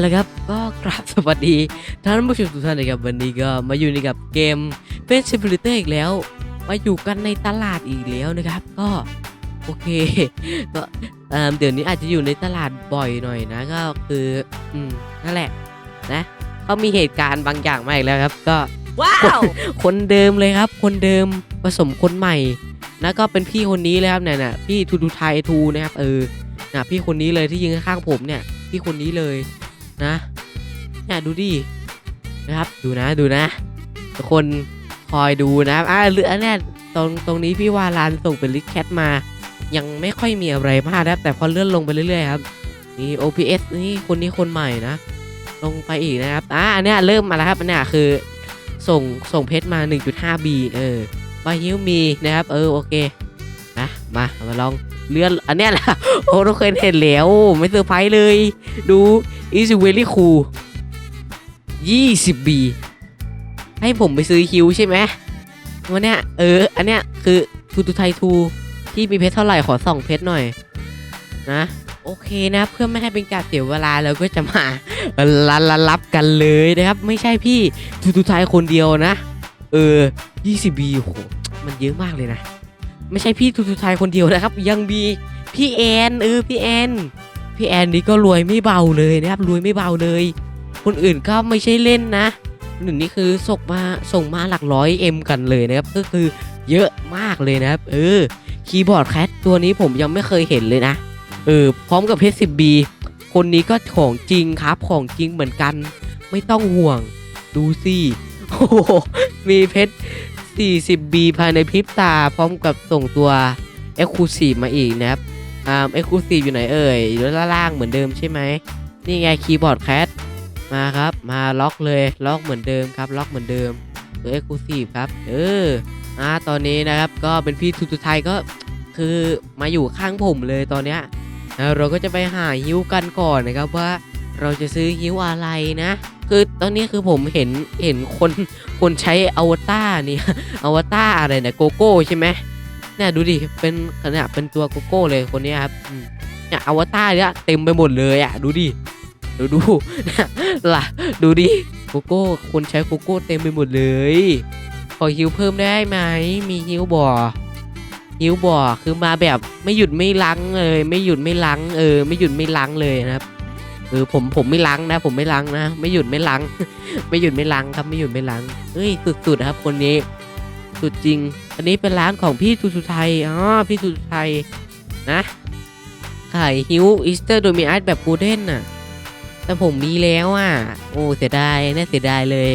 แล้วครับก็กราบสวัสดีท่านผู้ชมทุกท่านนะครับวันนี้ก็มาอยู่ในกับเกมเฟสซิลิเตอร์อีกแล้ว มาอยู่กันในตลาดอีกแล้วนะครับ ก็โอเคก็เอิ่มเดี๋ยวนี้อาจจะอยู่ในตลาดบ่อยหน่อยนะก็คืออืมนั่นแหละนะเขามีเหตุการณ์บางอย่างมาอีกแล้วครับ ก็ว้าวคนเดิมเลยครับ คนเดิมผสมคนใหม่แล้วก็เป็นพี่คนนี้เลยครับเนี่ยน่ะพี่ทูทูไทยทูนะครับเออน่ะพี่คนนี้เลยที่ยืนข้างๆผมเนี่ยพี่คนนี้เลย นะเนี่ยดูดินะครับดูนะดูนะ ทุกคนคอยดูนะอ่าเหลือเนี่ยตรงตรงนี้พี่วาลานส่งเป็นลิสแคทมา ยังไม่ค่อยมีอะไรมากนะครับแต่พอเลื่อนลงไปเรื่อยๆครับนี่ OPS นี่คนนี้คนใหม่นะ ลงไปอีกนะครับอ่าอันเนี้ยเริ่มมาแล้วครับอันเนี้ยคือส่งส่งเพชรมา 1.5B เออมาฮิวมีนะครับ เออโอเคนะมามาลอง เลื่อนอันเนี้ยแหละโอ้เราเคยเห็นแล้วไม่เซอร์ไพรส์เลย ดู is very cool 20B ให้ผมไปซื้อฮิวใช่ไหมวันเนี้ยเออ อันเนี้ยคือทูทูไททูที่มีเพชรเท่าไหร่ขอส่องเพชรหน่อย นะ โอเคนะ เพื่อไม่ให้เป็นการเสียเวลาเราก็จะมาลันลันรับกันเลยนะครับ ไม่ใช่พี่ทูทูไทยคนเดียวนะ เออ 20B โอ้โหมันเยอะมากเลยนะ ไม่ใช่พี่ทูทูไทยคนเดียวนะครับ ยังมีพี่แอนเออพี่แอนพี่แอนนี่ก็รวยไม่เบาเลยนะครับรวยไม่เบาเลย คนอื่นก็ไม่ใช่เล่นนะคนอื่นนี่คือส่งมาส่งมาหลักร้อยเอ็มกันเลยนะครับก็คือเยอะมากเลยนะครับ เออคีย์บอร์ดแคทตัวนี้ผมยังไม่เคยเห็นเลยนะเออพร้อมกับเพชร 10B คนนี้ก็ของจริงครับของจริงเหมือนกัน ไม่ต้องห่วงดูสิโอ้โหมีเพชร 40B ภายในพริบตา พร้อมกับส่งตัว e x c l u s i v e มาอีกนะครับอ่า e x c l u s i v e อยู่ไหนเอ่ยอยู่ด้านล่างเหมือนเดิมใช่ไหม นี่ไงคีย์บอร์ดแคทมาครับ มาล็อกเลยล็อกเหมือนเดิมครับ ล็อกเหมือนเดิมตัว e x c l u s i v e ครับ เอออ่าตอนนี้นะครับก็เป็นพี่ทุตุไทยก็คือมาอยู่ข้างผมเลยตอนเนี้ยเราก็จะไปหาฮิวกันก่อนนะครับว่า เราจะซื้อฮิวอะไรนะ คือตอนนี้คือผมเห็นเห็นคนคนใช้อวตารนี่อวตารอะไรเนี่ยโกโก้ใช่ไหมเนี่ยดูดิเป็นขนาดเป็นตัวโกโก้เลยคนนี้ครับอืมเนี่ยอวตารเนี่ยเต็มไปหมดเลยอะดูดิดูดูล่ะดูดิโกโก้คนใช้โกโก้เต็มไปหมดเลยขอฮิวเพิ่มได้ไหมมีฮิวบ่อฮิวบ่อคือมาแบบไม่หยุดไม่ลังเลย ไม่หยุดไม่ลังเออ ไม่หยุดไม่ลังเลยนะครับ เออผมผมไม่ลังนะ ผมไม่ลังนะ ไม่หยุดไม่ลังไม่หยุดไม่ลังครับไม่หยุดไม่ลังเฮ้ยสุดๆนะครับ คนนี้ สุดจริง อันนี้เป็นร้านของพี่ทุทุไทยอ๋อพี่ทุทุไทยนะขายฮิวอีสเตอร์โดมิอัสแบบกูเด้นน่ะ แต่ผมมีแล้วอะ โอ้เสียดายน่าเสียดายเลย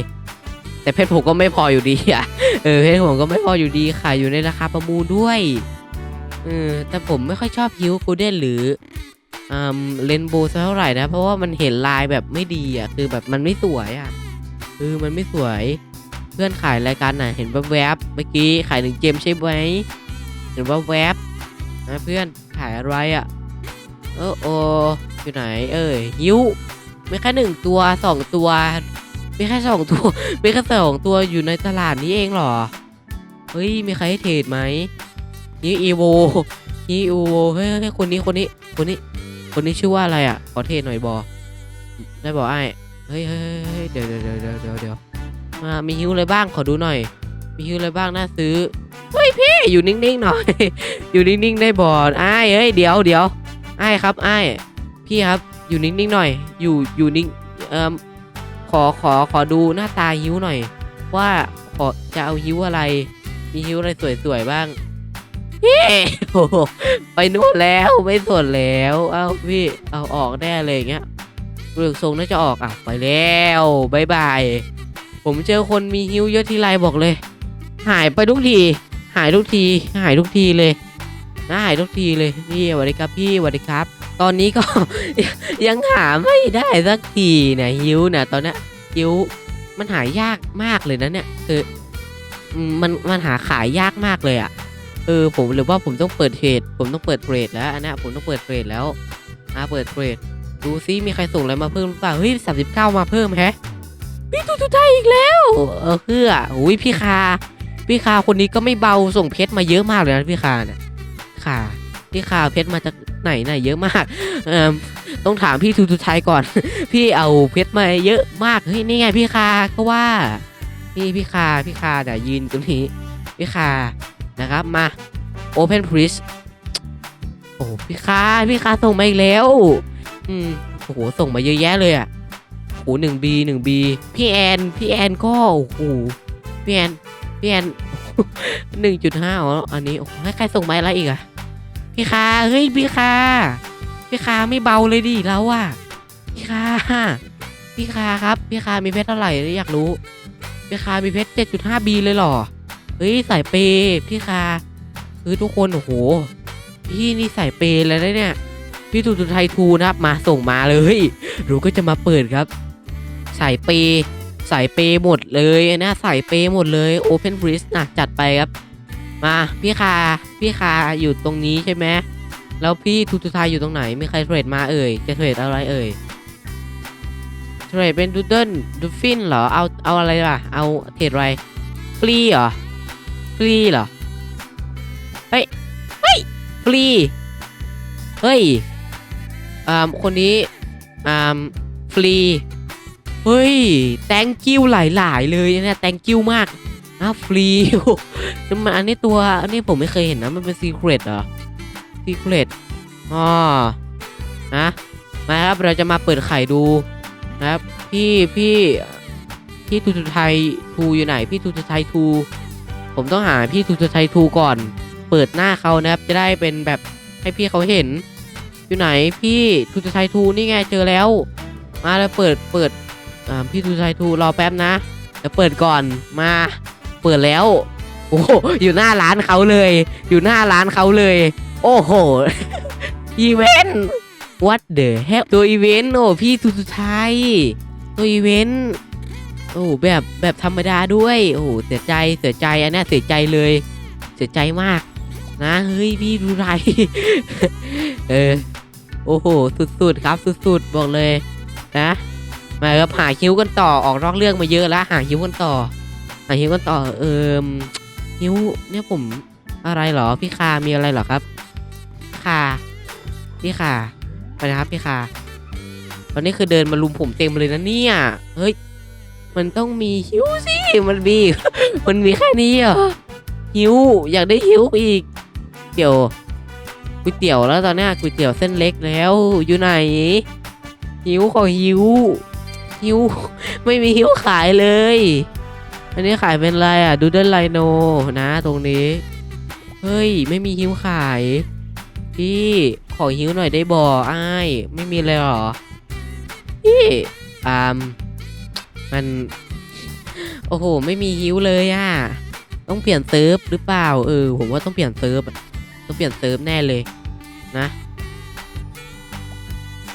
แต่เพชรผมก็ไม่พออยู่ดีอะเออเพชรผมก็ไม่พออยู่ดีขายอยู่ในราคาประมูลด้วยเออแต่ผมไม่ค่อยชอบฮิวกูเด้นหรือ เลนโบสักเท่าไหร่นะ เพราะว่ามันเห็นลายแบบไม่ดีอะคือแบบมันไม่สวยอะเออมันไม่สวยเพื่อนขายรายการน่ะเห็นแวบๆเมื่อกี้ขายหนึ่งเจมใช่ไหมเห็นว่าแวบๆนะเพื่อนขายอะไรอะเออโออยู่ไหน เอ้ยฮิวไม่แค่หนึ่งตัวสองตัวไมีแค่สองตัวไมีแค่สองตัวอยู่ในตลาดนี้เองหรอเฮ้ยมีใครให้เทรดไหมนี่อีโวนี่อีโวเฮ้ยคนนี้คนนี้คนนี้ คนนี้ชื่อว่าอะไรอะ ขอเทรดหน่อยบอได้บอกไอ้เฮ้ยเฮ้ยเฮ้ยเดี๋ยวเดี๋ยวเดี๋ยวเดี๋ยวเดี๋ยวเดี๋ยวมามีฮิวอะไรบ้างขอดูหน่อย มีฮิวอะไรบ้างน่าซื้อเฮ้ยพี่อยู่นิ่งๆหน่อย อยู่นิ่งๆได้บอไอ้เฮ้ยเดี๋ยวเดี๋ยวไอ้ครับไอ้พี่ครับอยู่นิ่งๆหน่อย อยู่อยู่นิ่งเอ่อขอขอขอดูหน้าตาฮิวหน่อย ว่าขอจะเอาฮิวอะไร มีฮิวอะไรสวยๆบ้าง เฮ้โอ้โหไปนู่นแล้วไม่สนแล้ว เอ้าพี่เอาออกแน่เลยอย่างเงี้ยเรื่องทรงน่าจะออกอะไปแล้วบายบาย ผมเจอคนมีฮิวเยอะทีไรบอกเลย หายไปทุกที หายทุกที หายทุกทีเลยนะหายทุกทีเลยนี่สวัสดีครับพี่สวัสดีครับ ตอนนี้ก็ ยังหาไม่ได้สักทีเนี่ยฮิวเนี่ยตอนนี้ฮิวมันหายากมากเลยนะเนี่ยคือมมันมันหาขายยากมากเลยอะ่ะ เออผมหรือว่าผมต้องเปิดเทรดผมต้องเปิดเทรดแล้วอันนี้ผมต้องเปิดเทรดแล้วอ่าเปิดเทรดดูซิมีใครส่งอะไรมาเพิ่มหรือเปล่าเฮ้ยสามสิบเก้ามาเพิ่มแฮะพี่ตุตุไทยอีกแล้วเออเพื่ออุ้ยพี่คาพี่คาคนนี้ก็ไม่เบาส่งเพชรมาเยอะมากเลยนะพี่คาเนี่ยคาพี่คาเพชรมาจากไหนไหนเยอะมากเออต้องถามพี่ทูทูไทยก่อน พี่เอาเพชรมาเยอะมากเฮ้ยนี่ไงพี่คาก็ว่า พี่พี่คาพี่คาเดี๋ยยืนตรงนี้พี่คา นะครับมา Open p r i s โอ้พี่คาพี่คาส่งมาอีกแล้ว อืมโอ้โหส่งมาเยอะแยะเลยอะโอ้โหหนึ่งบีหนึ่งบีพี่แอนพี่แอนก็โอ้โหพี่แอนพี่แอนหนึ่งจุดห้าอ๋ออันนี้โอ้โหให้ใครส่งมาอะไรอีกอะพี่คาเฮ้ยพี่คาพี่คาไม่เบาเลยดิเราอะพี่คาพี่คาครับ พี่คามีเพชรเท่าไหร่อยากรู้ พี่คามีเพชรเจ็ดจุดห้าบีเลยเหรอ เฮ้ยสายเปย์พี่คาคือทุกคนโอ้โหพี่นี่สายเปย์เลยนะเนี่ยพี่ทูทูไทยทูนะครับมาส่งมาเลยเราก็จะมาเปิดครับสายเปย์สายเปย์หมดเลยนะสายเปย์หมดเลย Open b r i d g e นะจัดไปครับ มาพี่คาพี่คาอยู่ตรงนี้ใช่ไหมแล้วพี่ทูทูไทยอยู่ตรงไหนมีใครเทรดมาเอ่ยจะเทรดอะไรเอ่ยเทรดเป็นดูเดิลดูฟินเหรอเอาเอาอะไรล่ะ เอาเทรดอะไรฟรีเหรอ ฟรีเหรอ เฮ้ย เฮ้ยฟรี เฮ้ย อ่าคนนี้ อ่าฟรี เฮ้ย แตงกิ้วหลาย ๆ เลยเนี่ยแตงกิ้วมากนะฟรีโอ้โหนี่มันอันนี้ตัว อันนี้ผมไม่เคยเห็นนะ มันเป็นซีเครตเหรอซีเครตอ๋อนะมาครับ เราจะมาเปิดไข่ดูนะครับ พี่พี่พี่ทูทูไทยทูอยู่ไหน พี่ทูทูไทยทู ผมต้องหาพี่ทูทูไทยทูก่อน เปิดหน้าเขานะครับ จะได้เป็นแบบให้พี่เขาเห็น อยู่ไหนพี่ทูทูไทยทูนี่ไงเจอแล้ว มาแล้วเปิดเปิดอ่าพี่ทูทูไทยทูรอแป๊บนะเดี๋ยวเปิดก่อนมาเปิดแล้วโอ้โหอยู่หน้าร้านเขาเลย อยู่หน้าร้านเขาเลย โอ้โหอีเวนต์ what the hell ตัวอีเวนต์โอ้พี่ทุสุดท้ายตัวอีเวนต์ โอ้แบบแบบธรรมดาด้วย โอ้เสียใจเสียใจอันนี้เสียใจเลย เสียใจมาก นะเฮ้ยพี่ดูไร เออโอ้โหสุดๆครับสุดๆบอกเลยนะมาครับหาคิ้วกันต่อออกนอกเรื่องมาเยอะแล้วหาคิ้วกันต่อหาคิ้วกันต่อเออคิ้วเนี่ยผมอะไรเหรอพี่คามีอะไรเหรอครับคาพี่คาไปนะครับพี่คาตอนนี้คือเดินมาลุมผมเต็มเลยนะเนี่ยเฮ้ย มันต้องมีหิวสิ มันมี มันมีแค่นี้เหรอหิว อยากได้หิวอีก เดี๋ยวก๋วยเตี๋ยวแล้วตอนนี้ก๋วยเตี๋ยวเส้นเล็กแล้ว อยู่ไหน หิวขอหิว หิว ไม่มีหิวขายเลย อันนี้ขายเป็นอะไรอะ ดูเดิลไลโนนะตรงนี้ เฮ้ย ไม่มีหิวขาย พี่ขอหิวหน่อยได้บ่อ้าย ไม่มีเลยเหรอ พี่อ่าม มัน โอ้โห ไม่มีหิวเลยอะต้องเปลี่ยนเซิร์ฟหรือเปล่า เออ ผมว่าต้องเปลี่ยนเซิร์ฟต้องเปลี่ยนเซิร์ฟแน่เลยนะ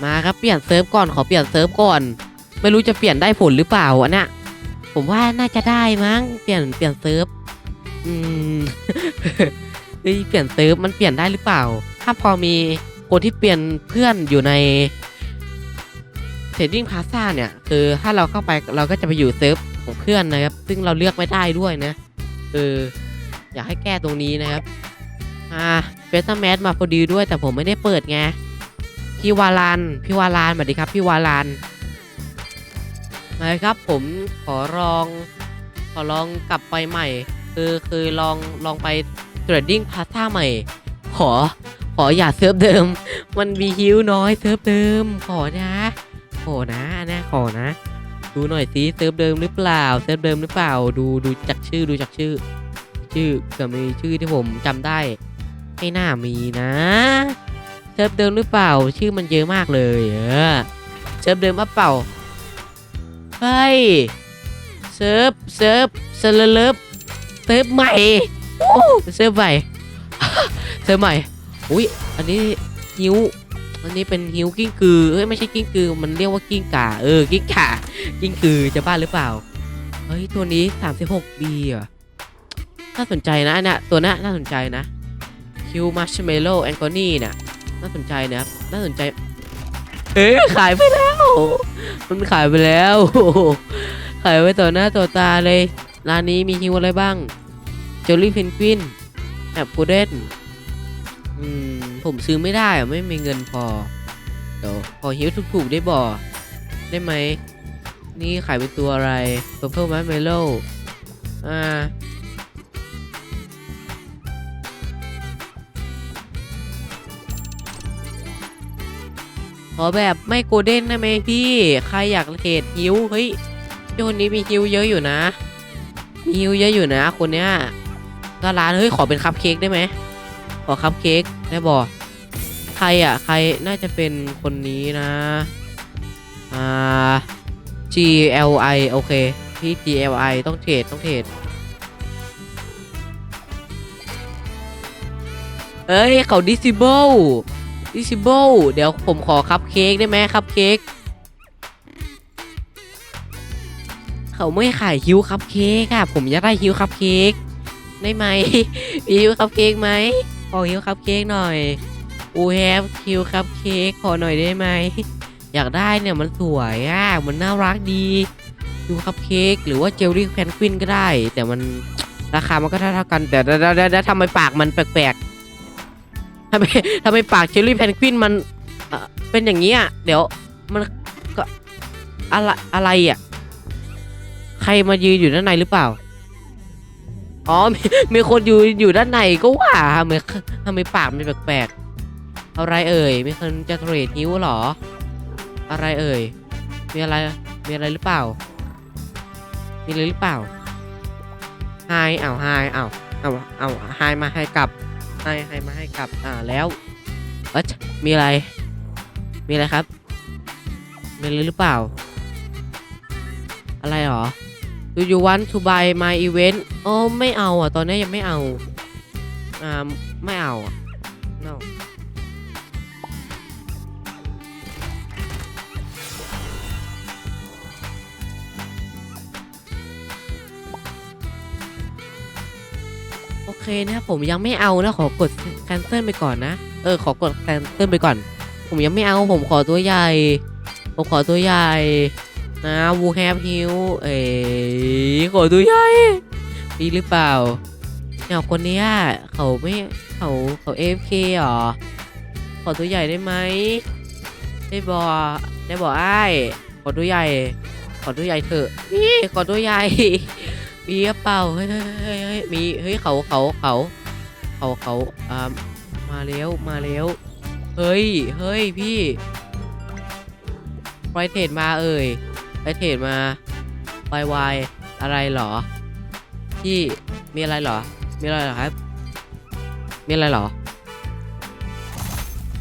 มาครับเปลี่ยนเซิร์ฟก่อนขอเปลี่ยนเซิร์ฟก่อน ไม่รู้จะเปลี่ยนได้ผลหรือเปล่าอันน่ะผมว่าน่าจะได้มั้งเปลี่ยนเปลี่ยนเซิร์ฟอืมเฮ้ยเปลี่ยนเซิร์ฟมันเปลี่ยนได้หรือเปล่า ถ้าพอมีคนที่เปลี่ยนเพื่อนอยู่ใน เทรดดิ้งพาซ่าเนี่ยคือถ้าเราเข้าไปเราก็จะไปอยู่เซิร์ฟของเพื่อนนะครับ ซึ่งเราเลือกไม่ได้ด้วยนะเอออยากให้แก้ตรงนี้นะครับ อ่าเฟสแมสมาพอดีด้วยแต่ผมไม่ได้เปิดไงพี่วาลานพี่วาลานสวัสดีครับพี่วาลานมาเลยครับผมขอลอง ขอลองกลับไปใหม่ คือคือลองลองไปเทรดดิ้งพาซ่าใหม่ ขอขออย่าเซิร์ฟเดิม มันมีฮิวน้อยเซิร์ฟเดิมขอนะ ขอนะนะขอนะ ดูหน่อยสิเซิร์ฟเดิมหรือเปล่าเซิร์ฟเดิมหรือเปล่า ดูดูจากชื่อดูจากชื่อ ชื่อเกือมีชื่อที่ผมจำได้ไม่น่ามีนะเซิร์ฟเดิมหรือเปล่า ชื่อมันเยอะมากเลยเออเซิร์ฟเดิมมาเปล่าเฮ้ยเซิร์ฟเซิร์ฟเซิร์ฟเลิฟเซิร์ฟใหม่เซิร์ฟใหม่เซิร์ฟใหม่อุ้ยอันนี้ฮิว อันนี้เป็นฮิวกิ้งกือเอ้ยไม่ใช่กิ้งกือ มันเรียกว่ากิ้งก่าเออกิ้งก่ากิ้งกือจะบ้าหรือเปล่าเฮ้ยตัวนี้ 36บีอะน่าสนใจนะนเนี้ยตัวน่าน่าสนใจนะคิวมัชเมโลแองกอนี่เนี่ยน่าสนใจนะน่าสนใจเอ๊ะขายไปแล้ว มันขายไปแล้ว ขายไปต่อหน้าต่อตาเลย ร้านนี้มีฮิวอะไรบ้าง เจอรี่เพนกวินแอบกูเดนอืม ผมซื้อไม่ได้อะไม่มีเงินพอ เดี๋ยวขอฮิวถูกๆได้บ่ได้ไหม นี่ขายเป็นตัวอะไร Purple Marshmallow อ่าขอแบบไม่โกลเด้นได้ไหมพี่ ใครอยากเทรดฮิวเฮ้ยเจ้าคนนี้มีฮิวเยอะอยู่นะ มีฮิวเยอะอยู่นะ คนเนี้ยก็ร้านเฮ้ยขอเป็นคัพเค้กได้ไหมขอคัพเค้กได้บอ ใครอะ ใครน่าจะเป็นคนนี้นะ อ่า G L I โอเค พี่ G L I ต้องเทรดต้องเทรดเอ้ย เขา disable disable เดี๋ยวผมขอคัพเค้กได้ไหมคัพเค้กเขาไม่ขายฮิวคัพเค้กอะผมอยากได้ฮิวคัพเค้กได้ไหมมีฮิวคัพเค้กไหมขอฮิวคัพเค้กหน่อย อูแฮปฮิวคัพเค้กขอหน่อยได้ไหม อยากได้เนี่ยมันสวยอะมันน่ารักดีฮิวคัพเค้กหรือว่าเจลลี่แพนกวินก็ได้ แต่มันราคามันก็เท่ากัน แต่แต่แต่แต่ทำไมปากมันแปลกๆทำไมทำไมปากเจลลี่แพนกวินมันเออเป็นอย่างนี้อะเดี๋ยวมันก็อะไรอะไรอะใครมายืนอยู่ด้านในหรือเปล่าอ๋อมีมีคนอยู่อยู่ด้านในก็ว่าทำไมทำไมปากมันแปลกๆ อะไรเอ่ย มีคนจะเทรดนิ้วหรอ อะไรเอ่ย มีอะไร มีอะไรหรือเปล่า มีอะไรหรือเปล่าไฮเอาไฮเอาวอ้าวอ้าไฮมาให้กลับไฮไฮมาให้กลับ อ่า แล้ว เอ๊ะมีอะไร มีอะไรครับ มีอะไรหรือเปล่า อะไรหรอ Do you want to buy my event โอ้ไม่เอาอะ ตอนนี้ยังไม่เอา อ่า ไม่เอาอะ โอเคนะผมยังไม่เอานะขอกด cancel ไปก่อนนะ เออขอกด cancel ไปก่อน ผมยังไม่เอาผมขอตัวใหญ่ ผมขอตัวใหญ่นะวูแฮปฮิวเอ๋ขอตัวใหญ่มีหรือเปล่าเนี่ยคนนี้เขาไม่เขาเขาเอฟเคหรอ ขอตัวใหญ่ได้ไหมได้บอได้บอไอ้ขอตัวใหญ่ ขอตัวใหญ่เถอะนี่ขอตัวใหญ่ มีหรือเปล่า เฮ้ยเฮ้ยเฮ้ยเฮ้ยมี เฮ้ยเขาเขาเขาเขาเขาอ่ามาแล้วมาแล้ว เฮ้ย เฮ้ยพี่ไฟเทรดมาเอ่ยไปเทรดมาวายวายอะไรเหรอที่มีอะไรเหรอ มีอะไรเหรอครับ มีอะไรเหรอ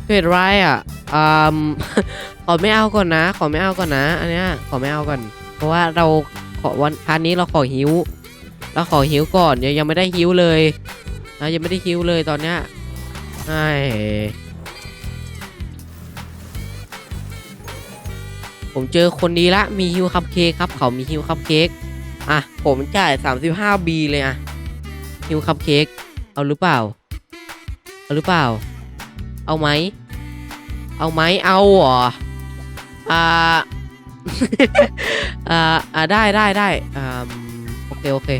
เทรดไรอะอืมขอไม่เอาก่อนนะ ขอไม่เอาก่อนนะ อันเนี้ยขอไม่เอาก่อน เพราะว่าเราขอวันพาร์ทนี้เราขอหิว เราขอหิวก่อนยังยังไม่ได้หิวเลยนะยังไม่ได้หิวเลยตอนเนี้ยไอ้ผมเจอคนนี้ละมีฮิวคัพเค้กครับเขามีฮิวคัพเค้กอะผมจ่าย 35B เลยอะฮิวคัพเค้กเอาหรือเปล่า เอาหรือเปล่า เอาไหม เอาไหมเอาหรออ่าอ่าอ่าได้ได้ได้อ่าโอเค โอเค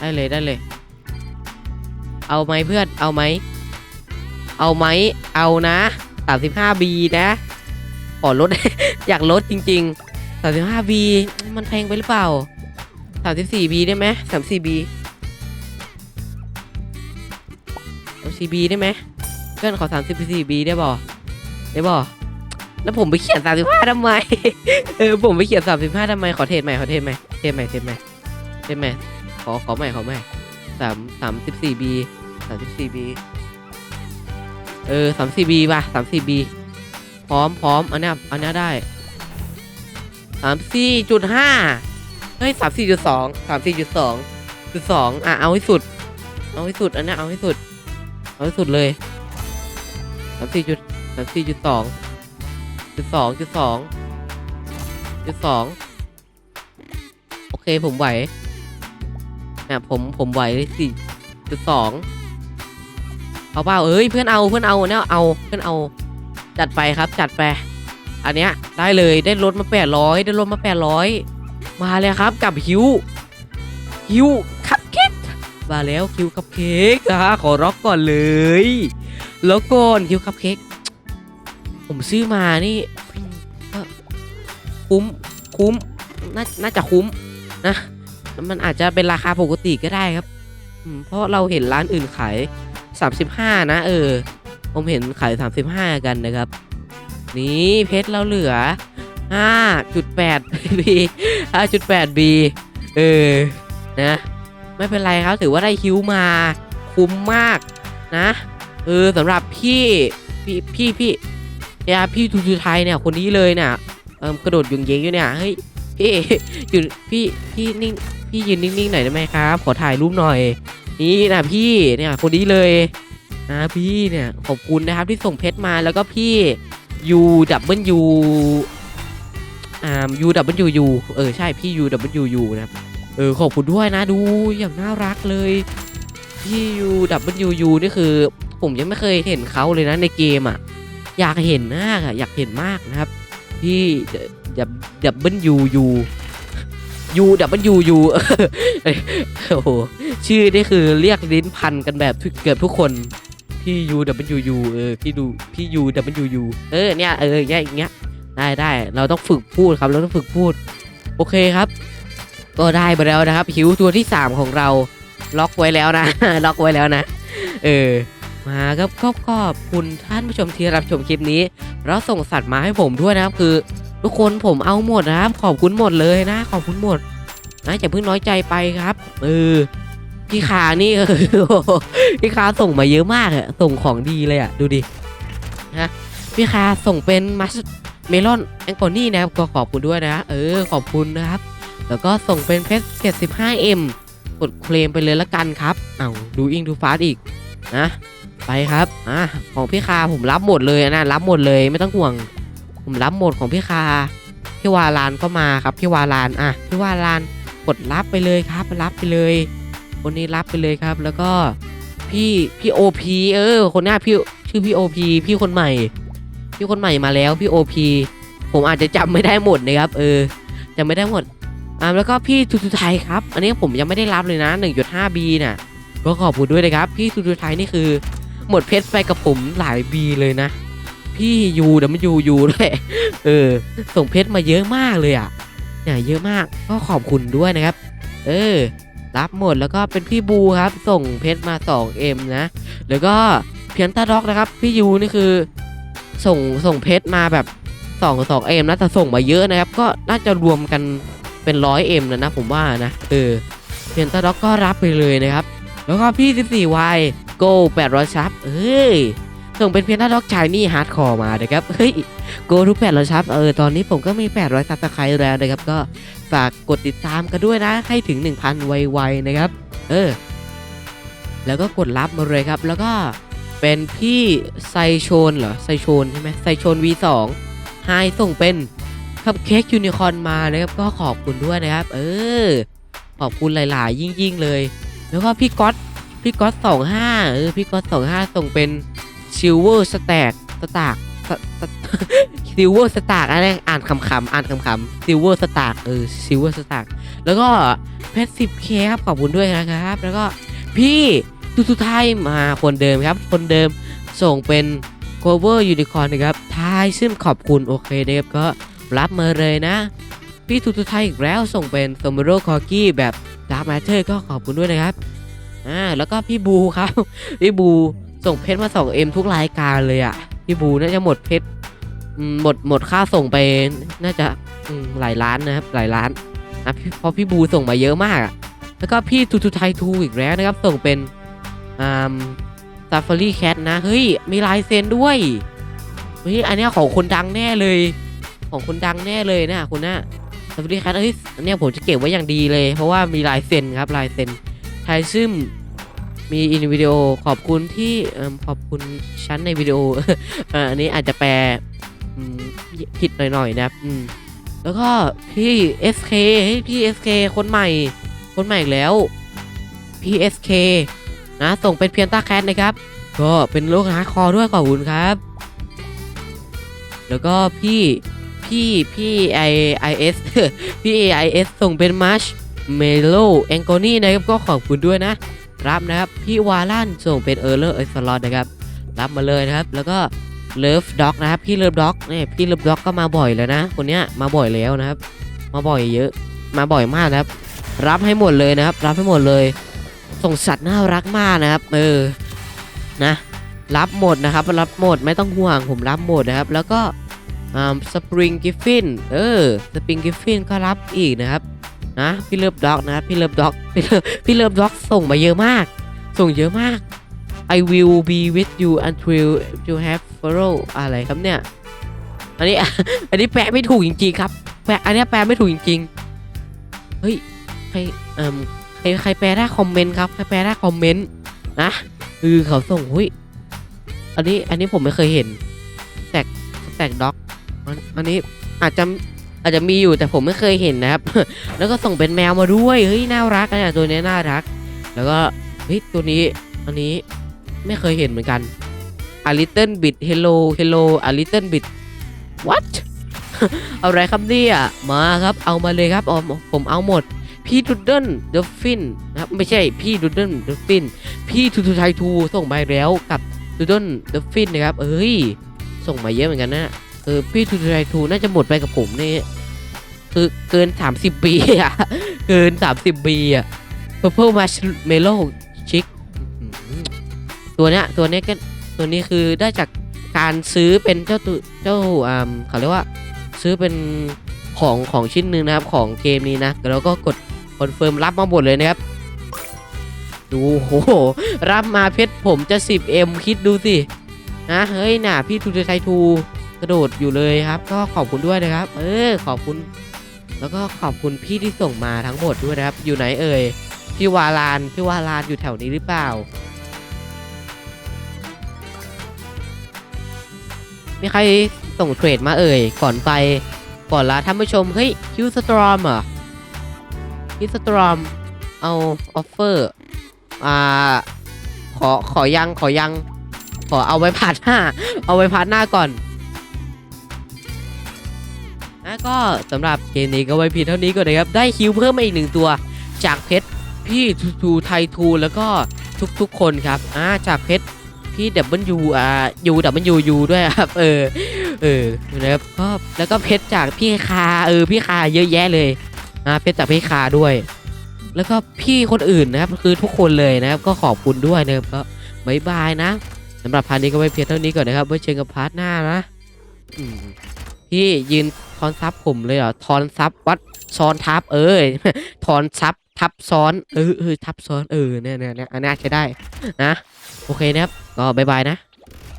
ได้เลยได้เลย เอาไหมเพื่อนเอาไหม เอาไหมเอานะ 35B นะขอลด อยากลดจริงๆ 35B มันแพงไปหรือเปล่า 34B ได้ไหม 34B 34B ได้ไหมเพื่อนขอ 34B ได้บ่ได้บ่แล้วผมไปเขียน35ทำไม เออผมไปเขียน35ทำไม ขอเทรดใหม่ ขอเทรดใหม่ เทรดใหม่ เทรดใหม่ เทรดใหม่ อขอใหม่ขอใหม่สามสามสิบสี่ B สามสิบสี่ B เออสามสี่ B ป่ะสามสี่ B พร้อมพร้อมอันนี้อันนี้ได้สามสี่จุดห้าเฮ้ยสามสี่จุดสองสามสี่จุดสองจุดสองอะเอาให้สุด เอาให้สุดอันนี้เอาให้สุด เอาให้สุดเลยสามสี่จุดสามสี่จุดสองจุดสองจุดสองจุดสองโอเคผมไหว เนี่ยผมผมไหวเลยสี่จุดสองเอาเปล่าเอ้ยเพื่อนเอาเพื่อนเอาเนี่ยเอาเพื่อนเอาจัดไปครับจัดไปอันเนี้ยได้เลยได้ลดมา800ได้ลดมา800มาเลยครับกับฮิวฮิวคัพเค้กมาแล้วคิวคัพเค้กอะขอร็อกก่อนเลย แล้วก่อนคิวคัพเค้กผมซื้อมานี่คุ้มคุ้มน่าน่าจะคุ้มนะ มันอาจจะเป็นราคาปกติก็ได้ครับเพราะเราเห็นร้านอื่นขาย 35 นะ เออ ผมเห็นขาย 35 กันนะครับ นี่เพชรเราเหลือ 5.8 b 5.8 b เออ นะ ไม่เป็นไรครับ ถือว่าได้คิวมาคุ้มมากนะ เออสำหรับพี่ พี่พี่พี่ยาพี่ทูทูไทยเนี่ย คนนี้เลยเนี่ยเออกระโดดยุงเยงอยู่เนี่ย เฮ้ย พี่ อยู่ พี่ พี่นิ่งพี่ยืนนิ่งๆหน่อยได้ไหมครับ ขอถ่ายรูปหน่อย นี่นะพี่เนี่ยคนนี้เลยนะพี่เนี่ยขอบคุณนะครับที่ส่งเพชรมาแล้วก็พี่ยูดับเบิลยูอ่ายูดับเบิลยูยูเออใช่พี่ยูดับเบิลยูยูนะครับเออขอบคุณด้วยนะดูอย่างน่ารักเลย พี่ยูดับเบิลยูยูนี่คือ ผมยังไม่เคยเห็นเขาเลยนะในเกมอะอยากเห็นมากอะอยากเห็นมากนะครับ พี่ดับดับเบิลยูยู ยูดับเบิลยูยูโอ้โห ชื่อนี่คือเรียกลิ้นพันกันแบบเกือบทุกคน พี่ยูดับเบิลยูยูเออ พี่ดู พี่ยูดับเบิลยูยูเออ เนี่ย เออยางเงี้ยอย่างเงี้ย ได้ได้ เราต้องฝึกพูดครับ เราต้องฝึกพูด โอเคครับ ก็ได้ไปแล้วนะครับ หิวตัวที่ 3 ของเรา ล็อกไว้แล้วนะ ล็อกไว้แล้วนะ เออ มาครับก็ขอบคุณท่านผู้ชมที่รับชมคลิปนี้ แล้วส่งสัตว์มาให้ผมด้วยนะครับ คือ ทุกคนผมเอาหมดนะครับ ขอบคุณหมดเลยนะ ขอบคุณหมดนะอย่าเพิ่งน้อยใจไปครับเออพี่ขานี่พี่คาส่งมาเยอะมากอะส่งของดีเลยอะดูดินะพี่คาส่งเป็นมัสเมลอนแองโกนี่นะครับก็ขอบคุณด้วยนะเออขอบคุณนะครับ แล้วก็ส่งเป็นเพชรเกต 15M กดเคลมไปเลยละกันครับเอาดูอิงดูฟาสอีกนะไปครับอะของพี่คาผมรับหมดเลยนะรับหมดเลยไม่ต้องห่วง ผมรับหมดของพี่คาพี่วาลานก็มาครับพี่วาลานอะพี่วาลานกดรับไปเลยครับรับไปเลย คนนี้รับไปเลยครับ แล้วก็พี่พี่โอพีเออ คนหน้าพี่ชื่อพี่โอพีพี่คนใหม่ พี่คนใหม่มาแล้วพี่โอพีผมอาจจะจำไม่ได้หมดนะครับ เออจำไม่ได้หมดอ่าแล้วก็พี่ทูทูไทยครับ อันนี้ผมยังไม่ได้รับเลยนะ 1.5B น่ะ ก็ขอบคุณด้วยนะครับ พี่ทูทูไทยนี่คือ หมดเพชรไปกับผมหลายบีเลยนะ พี่ยูเดัมยูยูด้วยเออ ส่งเพชรมาเยอะมากเลยอะเนี่ยเยอะมากก็ขอบคุณด้วยนะครับ เออ รับหมดแล้วก็เป็นพี่บูครับ ส่งเพชรมา 2M นะ แล้วก็เพียนตาด็อกนะครับ พี่ยูนี่คือ ส่งส่งเพชรมาแบบ2 2M นะแต่ส่งมาเยอะนะครับ ก็น่าจะรวมกันเป็น 100M นะนะผมว่านะ เออ เพียนตาด็อกก็รับไปเลยนะครับ แล้วก็พี่ 14Y Go 800ซับเฮ้ย ส่งเป็นเพียนตาด็อกชายนี่ฮาร์ดคอร์มานะครับ เฮ้ย Go ทุก800ซับเออตอนนี้ผมก็มี 800ซับสไครต์แล้วนะครับ ก็ฝากกดติดตามกันด้วยนะ ให้ถึง 1,000 ไวๆนะครับ เออ แล้วก็กดรับมาเลยครับ แล้วก็เป็นพี่ไซโชนเหรอไซโชนใช่ไหมไซโชน V2 ไฮส่งเป็นคัพเค้กยูนิคอร์นมานะครับ ก็ขอบคุณด้วยนะครับ เออ ขอบคุณหลายๆ ยิ่งๆเลย แล้วก็พี่ก๊อตพี่ก๊อตสองห้าเออพี่ก๊อตสองห้าส่งเป็น ซิลเวอร์สแต็กสตากซิลเวอร์สตากอะไรอ่านคำๆอ่านคำๆซิลเวอร์สตากเออซิลเวอร์สตากแล้วก็เพชรสิบเคครับขอบคุณด้วยนะครับ แล้วก็พี่ทุทุไทยมาคนเดิมครับ คนเดิมส่งเป็น cover unicorn นะครับทายซึ่งขอบคุณโอเคนะครับก็รับมาเลยนะ พี่ทุทุไทยอีกแล้วส่งเป็นสมโรคอกี้แบบดาร์ m แมทเ r อร์ก็ขอบคุณด้วยนะครับอ่าแล้วก็พี่บูครับ พี่บู ส่งเพชรมา 2M ทุกรายการเลยอะ่ะพี่บูน่าจะหมดเพชรหมดหมดค่าส่งไปน่าจะหลายล้านนะครับหลายล้านนะพี่เพราะพี่บูส่งมาเยอะมากอะแล้วก็พี่ทูทูไทยทูอีกแล้วนะครับส่งเป็นอ่าซาฟารีแคทนะเฮ้ยมีลายเซ็นด้วยเฮ้ยอันนี้ของคนดังแน่เลย ของคนดังแน่เลยนะคุณน่ะซาฟารีแคทเฮ้ยอันนี้ผมจะเก็บไว้อย่างดีเลย เพราะว่ามีลายเซ็นครับลายเซ็นไทซึม มีอินวิดีโอขอบคุณที่ขอบคุณชั้นในวิดีโออันนี้อาจจะแปลผิดหน่อยๆนะครับแล้วก็พี่ SK เฮ้พี่ SK คนใหม่ คนใหม่อีกแล้วพี่ SK นะส่งเป็นเพียนต้าแคทนะครับ ก็เป็นโลกฮาร์คอด้วยขอบคุณครับ แล้วก็พี่พี่พี่ไอไอเอสพี่ไอเอสส่งเป็นมัชเมโลแองโกนี่นะครับก็ขอบคุณด้วยนะ รับนะครับ พี่วาลันส่งเป็นเออร์เลอร์เอสลอตนะครับ รับมาเลยนะครับ แล้วก็เลิฟด็อกนะครับ พี่เลิฟด็อกเนี่ยพี่เลิฟด็อกก็มาบ่อยแล้วนะ คนเนี้ยมาบ่อยแล้วนะครับ มาบ่อยเยอะ มาบ่อยมากนะครับ รับให้หมดเลยนะครับ รับให้หมดเลย ส่งสัตว์น่ารักมากนะครับ เออ นะ รับหมดนะครับ รับหมด ไม่ต้องห่วง ผมรับหมดนะครับ แล้วก็สปริงกิฟฟิน เออ สปริงกิฟฟินก็รับอีกนะครับ นะพี่เลิฟด็อกนะพี่เลิฟด็อกพี่เลิฟพี่เลิฟด็อกส่งมาเยอะมาก ส่งเยอะมาก I will be with you until you have follow อะไรครับเนี่ย อันนี้อันนี้แปลไม่ถูกจริงๆครับแปลอันนี้แปลไม่ถูกจริงๆเฮ้ยใครเอ่มใครใครแปลได้คอมเมนต์ครับใครแปลได้คอมเมนต์นะคือเขาส่งหุ้ยอันนี้อันนี้ผมไม่เคยเห็นแตกแตกด็อกอันนี้อาจจะ อาจจะมีอยู่แต่ผมไม่เคยเห็นนะครับ แล้วก็ส่งเป็นแมวมาด้วยเฮ้ยน่ารักอะเนี่ยตัวนี้น่ารัก แล้วก็เฮ้ยตัวนี้อันนี้ไม่เคยเห็นเหมือนกัน a little bit hello hello a little bit what อะไรครับเนี่ยมาครับเอามาเลยครับอผมเอาหมด พี่ดุดเดิลเดฟฟินนะครับไม่ใช่พี่ดุดเดิลเดฟฟินพี่ทูทูไททูส่งไปแล้วกับดุดเดิลเดฟฟินนะครับเอ้ยส่งมาเยอะเหมือนกันนะ เออพี่ทูทูไททูน่าจะหมดไปกับผมนี่คือเกิน 30 ปีอะเกิน 30 ปีอะ Purple Marshmallow Chick ตัวเนี้ยตัวเนี้ยก็ตัวนี้คือได้จากการซื้อเป็นเจ้าตัวเจ้าอ่าเขาเรียกว่าซื้อเป็นของของชิ้นหนึ่งนะครับของเกมนี้นะแล้วก็กดคอนเฟิร์มรับมาหมดเลยนะครับ ดูโหรับมาเพชรผมจะ 10M คิดดูสินะเฮ้ยน่ะพี่ทูไททู กระโดดอยู่เลยครับ ก็ขอบคุณด้วยนะครับ เออขอบคุณ แล้วก็ขอบคุณพี่ที่ส่งมาทั้งหมดด้วยนะครับ อยู่ไหนเอ่ยพี่วาลานพี่วาลานอยู่แถวนี้หรือเปล่า มีใครส่งเทรดมาเอ่ย ก่อนไป ก่อนลาท่านผู้ชม เฮ้ยคิวสตรอมเหรอคิวสตรอมเอาออฟเฟอร์อ่าขอขอยังขอยัง ขอเอาไว้พาร์ทหน้า เอาไว้พาร์ทหน้าก่อน ก็สำหรับเกมนี้ก็ไว้เพียงเท่านี้ก่อนนะครับ ได้คิวเพิ่มมาอีกหนึ่งตัว จากเพชรพี่ทูไททูแล้วก็ทุกๆคนครับอ่าจากเพชรพี่ดับเบิลยูอ่ายูดับเบิลยูยูด้วยครับ เออ เออนะครับก็แล้วก็เพชรจากพี่คา เออ พี่คาเยอะแยะเลยนะเพชรจากพี่คาด้วย แล้วก็พี่คนอื่นนะครับ คือทุกคนเลยนะครับ ก็ขอบคุณด้วยนะครับก็บายบายนะสำหรับพาร์ทนี้ก็ไว้เพียงเท่านี้ก่อนนะครับไว้เจอกันพาร์ทหน้านะ อืม พี่ยืนทอนซับผมเลยเหรอทอนซับวัดซ้อนทับเอ้ยทอนซับทับซ้อนเออเออทับซ้อนเออเนี่ยเนี่ยเนี่ยอันนี้ใช้ได้นะ โอเคนะครับก็บายบายนะ